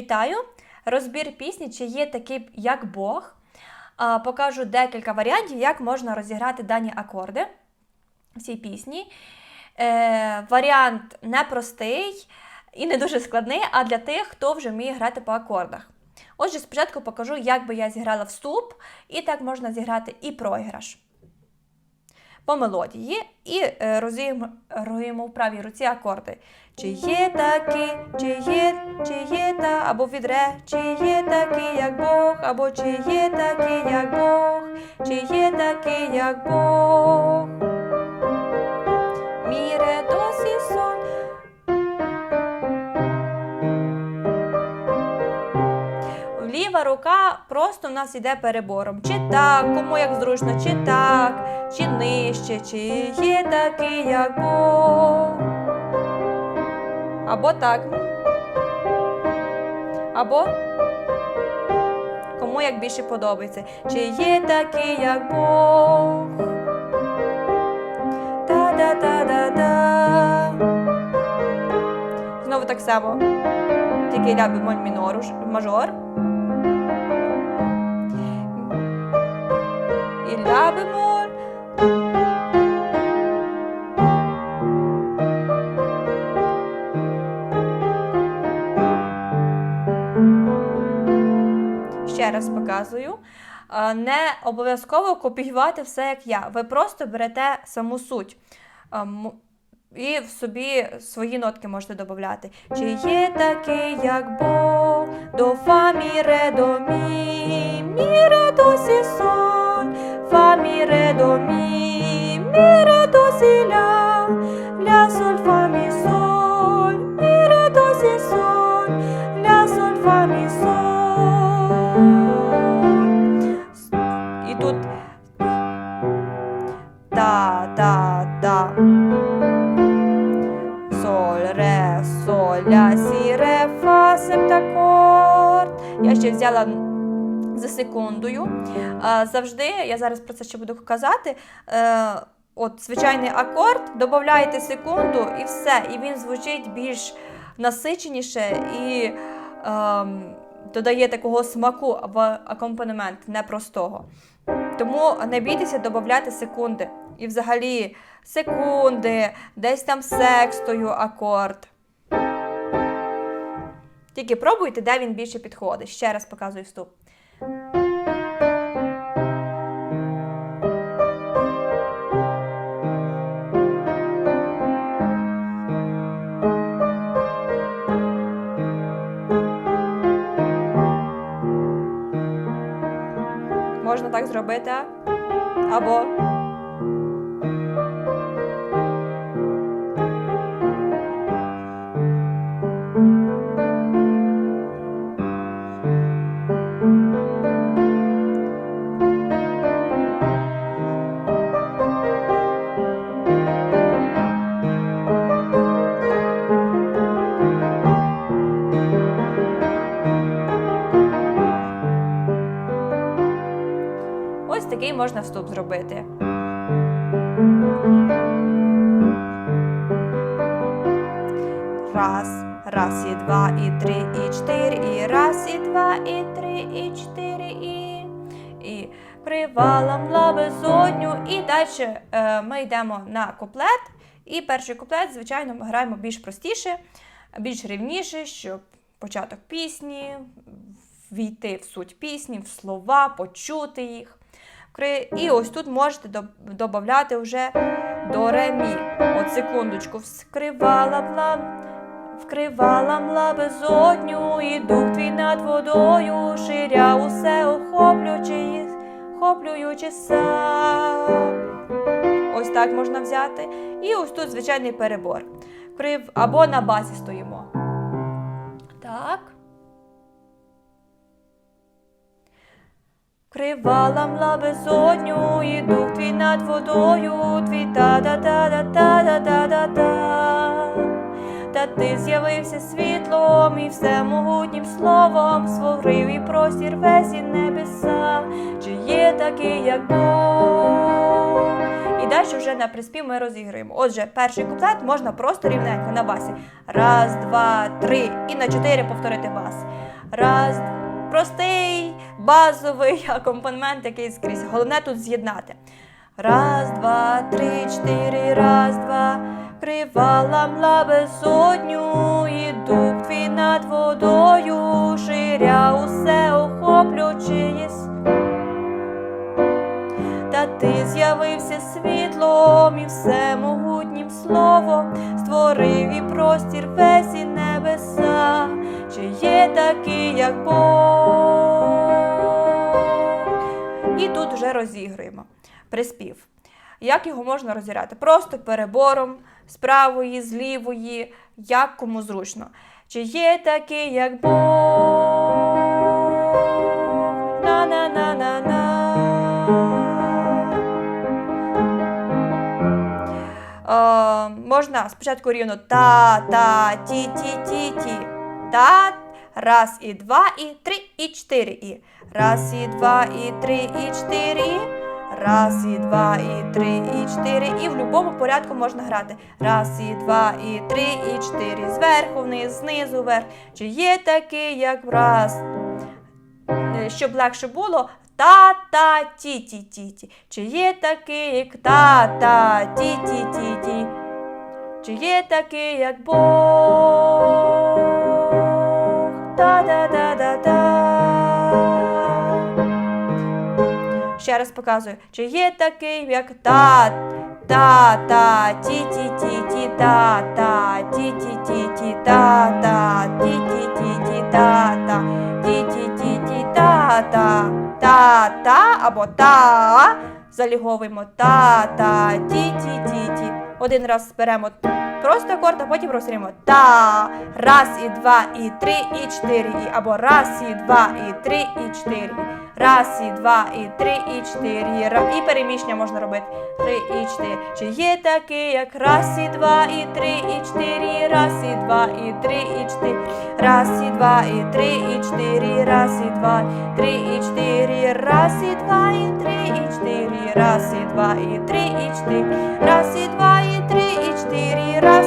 Вітаю! Розбір пісні, чи є такий як Бог. Покажу декілька варіантів, як можна розіграти дані акорди в цій пісні. Е, Варіант непростий і не дуже складний, а для тих, хто вже вміє грати по акордах. Отже, спочатку покажу, як би я зіграла вступ, і так можна зіграти і проіграш по мелодії і е, розігруємо в правій руці акорди. Чи є такі, чи є, чи є та, або відре, чи є такі, як Бог, або чи є такі, як Бог, чи є такі, як Бог. Ліва рука просто в нас йде перебором. Чи так, кому як зручно, чи так, чи нижче, чи є такий, як Бог. Або так. Або кому як більше подобається. Чи є такий, як Бог. Та-да-та-да-да. Знову так само. Тільки ля бемоль мінор, мажор. Бемоль. Ще раз показую. Не обов'язково копіювати все, як я. Ви просто берете саму суть. І в собі свої нотки можете додати. Чи є такий, як Бог, до фа, мі, ре, до мі, мі, ре, до, сі, соль, фа, мі, ре, до, мі, мі, ре, до, сі, ля, ля, соль, фа, мі, соль, мі, ре, до, сі, соль, ля, соль, фа, мі, соль. І тут та, та, та. Соль, ре, соль, ля, сі, ре, фа, септакорд. Я ще взяла за секундою. Завжди, я зараз про це ще буду казати. е, От звичайний акорд, додаєте секунду і все. І він звучить більш насиченіше і ем, додає такого смаку в акомпанемент непростого. Тому не бійтеся додати секунди. І взагалі секунди, десь там секстою акорд. Тільки пробуйте, де він більше підходить. Ще раз показую вступ. Можна так зробити. Або ось такий можна вступ зробити. Раз, раз, і два, і три, і чотири, і раз, і два, і три, і чотири, і. І кривала мла безодню. І далі е, ми йдемо на куплет. І перший куплет, звичайно, ми граємо більш простіше, більш рівніше, щоб початок пісні, війти в суть пісні, в слова, почути їх. І ось тут можете додати вже до ремі. От секундочку, вскривала мла, вкривала мла безодню, і дух твій над водою ширя усе охоплюючи, охоплюючи сам. Ось так можна взяти. І ось тут звичайний перебор. Або на басі стоїмо. Кривала мла безодню, і дух твій над водою, твій та-да-да-да-та-да-да-да-да. Та ти з'явився світлом і всемогутнім словом Створив і простір весь і небеса, чи є такий, як Бог. І далі вже на приспів ми розіграємо. Отже, перший куплет можна просто рівненько на басі. Раз, два, три. І на чотири повторити бас. Раз, два простий, базовий акомпанемент, який скрізь. Головне тут з'єднати. Раз, два, три, чотири, раз, два. Крива мла безодню, і дух твій над водою, ширя усе охоплюючись. Та ти з'явився світлом і всемогутнім словом, створив і простір весь і небеса, чи є такий, як Бог. І тут вже розігруємо приспів. Як його можна розіграти? Просто перебором з правої, з лівої, як кому зручно. Чи є такий, як Бог? На-на-на-на-на. Е, можна спочатку рівно та, та, ті, ті, ті, ті. Та, раз і два, і три, і чотири. І. Раз, і два, і три, і чотири. Раз, і два, і три, і чотири. І в будь-якому порядку можна грати. Раз, і два, і три, і чотири. Зверху вниз, знизу вверх. Чи є такий, як раз? Е, Щоб легше було. Та-та, ті-ті-ті-ті. Чи є такий, як та-та, ті-ті-ті-ті. Чи є такий, як Бог? Та-да-да-да-да. Ще раз показую. Чи є такий, як та, та, та, ті, ті, ті, ті, та, та, ті, ті, ті, ті, та, та, ті, ті, ті, ті, та, та, ті, ті, ті, ті, та, та, та, та або та. Заліговуємо та, та, ті, ті, ті, ті. Один раз беремо просто акорд, а потім розрімо та. Раз, і два, і три, і чотири. І або раз, і два, і три, і чотири. Раз, і два, і три, і чотири. І переміщення можна робити. Три і чотири. Чи є такий, як раз, і два, і три, і чотири. Раз, і два, і три, і чотири. Раз, і два, і три, і чотири. Раз, і два, три, і чотири. Раз, і два, і три, і чотири. Раз, і два, і три, і чотири. Раз, і чотири. Раз.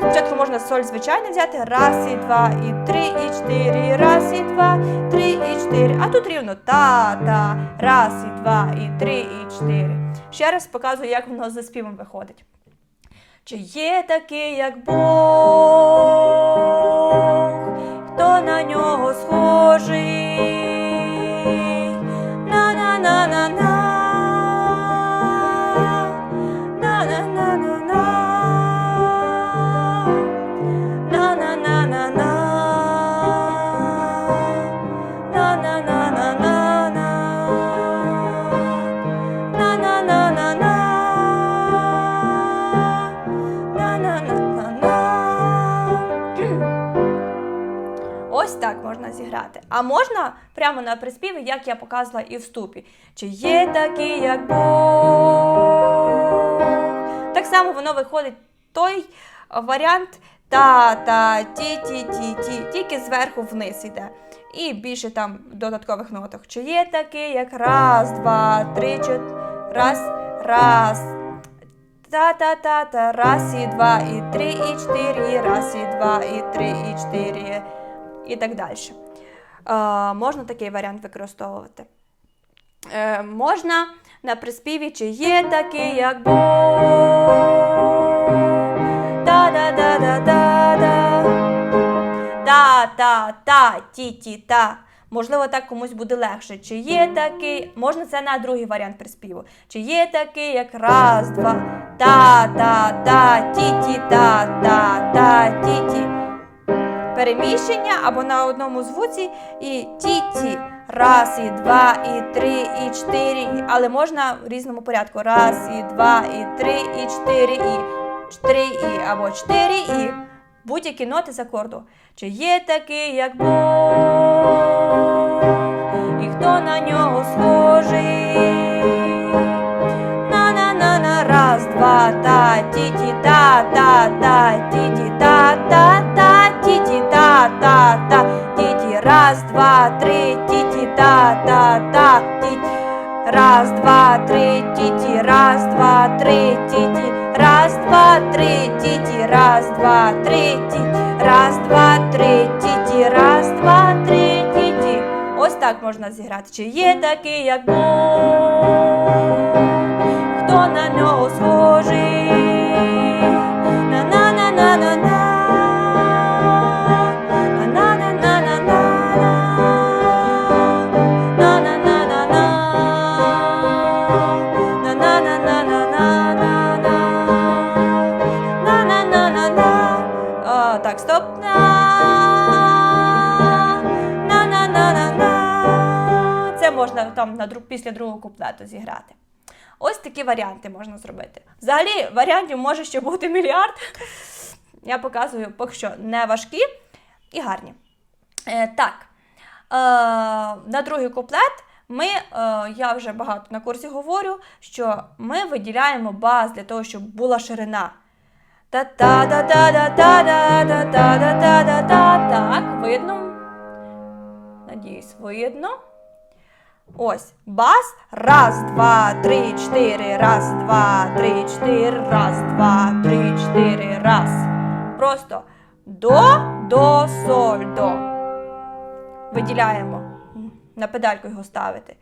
Спочатку можна соль звичайно взяти. Раз, і два, і три, і чотири. Раз, і два, три, і чотири. А тут рівно та-та. Раз, і два, і три, і чотири. Ще раз показую, як воно за співом виходить. Чи є такий, як Бог, зіграти. А можна прямо на приспіві, як я показувала і в ступі. Чи є такий, як Бог? Так само воно виходить той варіант та-та, ті-ті-ті-ті, тільки зверху вниз іде. І більше там додаткових ноток. Чи є такий, як раз, два, три, чотири, раз, раз. Та-та-та-та, раз, і два, і три, і чотири, раз, і два, і три, і чотири, і так далі. Е, можна такий варіант використовувати. Е, можна на приспіві, чи є такий, як. Та-да-да-да-да-да. Та-та-та, ті-ті-та. Можливо, так комусь буде легше. Чи є такий, можна це на другий варіант приспіву. Чи є такий, як раз, два, та-та-та, ті-ті-та, та-та, ті-ті. Переміщення або на одному звуці і ті-ті. Раз, і два, і три, і чотири. Але можна в різному порядку. Раз, і два, і три, і чотири, і чотири, і або чотири, і будь-які ноти з акорду. Чи є такий, як Бог, і хто на нього схожий? На-на-на-на, раз, два, та, ті-ті, та, раз, два, три, ті-ті, та, та, та, ті-ті. Раз, два, три, ті-ті, раз, два, три, ті-ті, раз, два, три, ті-ті, раз, два, три, ті-ті, раз, два, три, ті-ті, раз, два, три, ті-ті. Ось так можна зіграти. Чи є такий, як Бог? Хто на нього схожий? Там на друг, після другого куплету зіграти. Ось такі варіанти можна зробити. Взагалі, варіантів може ще бути мільярд. Я показую поки що не важкі і гарні. Е, так, е, на другий куплет ми, е, я вже багато на курсі говорю, що ми виділяємо бас для того, щоб була ширина. Та-та-та-та-та-та-та-та-та-та-та-та. Так, видно? Надіюсь, видно. Ось бас. Раз, два, три, чотири. Раз, два, три, чотири. Раз, два, три, чотири. Раз. Просто до, до, соль, до. Виділяємо. На педальку його ставити.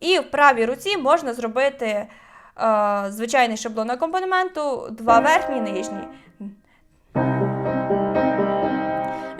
І в правій руці можна зробити е, звичайний шаблон акомпанементу, два верхні, нижні.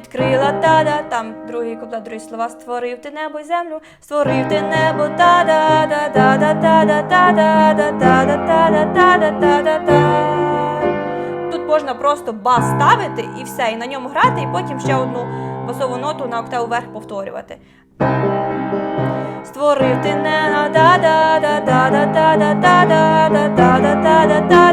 Відкрила та-да, там другий куплет, другі слова. Створив ти небо й землю, створив ти небо та-да, да да да да да да да да да да да да да да да да Тут можна просто бас ставити і все, і на ньому грати, і потім ще одну басову ноту на октаву вверх повторювати. Створив ти не да да да да да да да да да да да да да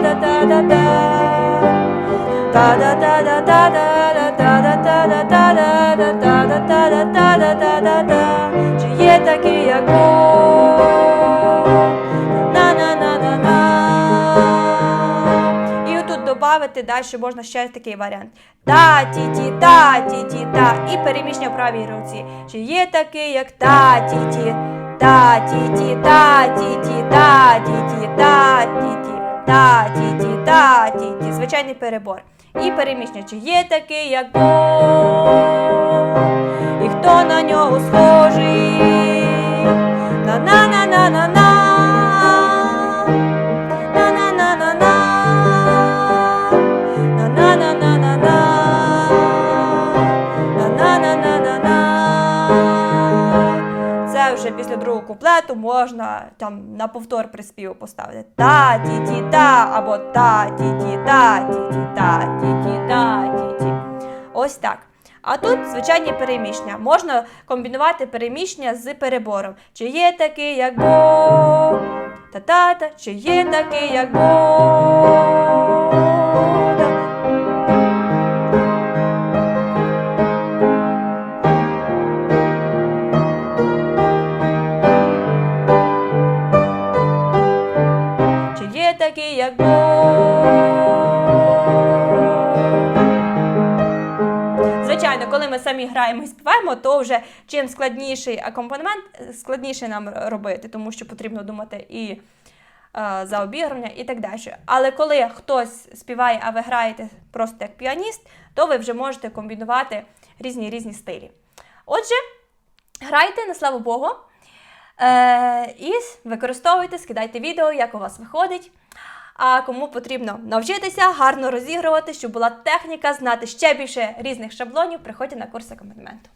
додати далі можна ще такий варіант. Та ті ті та ті ті та і переміщення в правій руці. Чи є такий, як та ті ті та ті ті та ті ті та ті ті та ті ті та ті ті та ті ті Звичайний перебор. І переміщення. Чи є такий, як Бог? І хто на нього схожий? Вже після другого куплету можна там на повтор приспіву поставити. Та ті ті та або та ті ті та ті ті та ті ті та ті ті. Ось так. А тут звичайні переміщення. Можна комбінувати переміщення з перебором. Чи є такий, як бо Та-та-та, чи є такий, як Бог? Ми співаємо, то вже чим складніший акомпанемент, складніше нам робити, тому що потрібно думати і е, за обігрування і так далі. Але коли хтось співає, а ви граєте просто як піаніст, то ви вже можете комбінувати різні різні стилі. Отже, грайте на славу Богу. Е, і використовуйте, скидайте відео, як у вас виходить. А кому потрібно навчитися гарно розігрувати, щоб була техніка, знати ще більше різних шаблонів, приходьте на курс акомпанементу.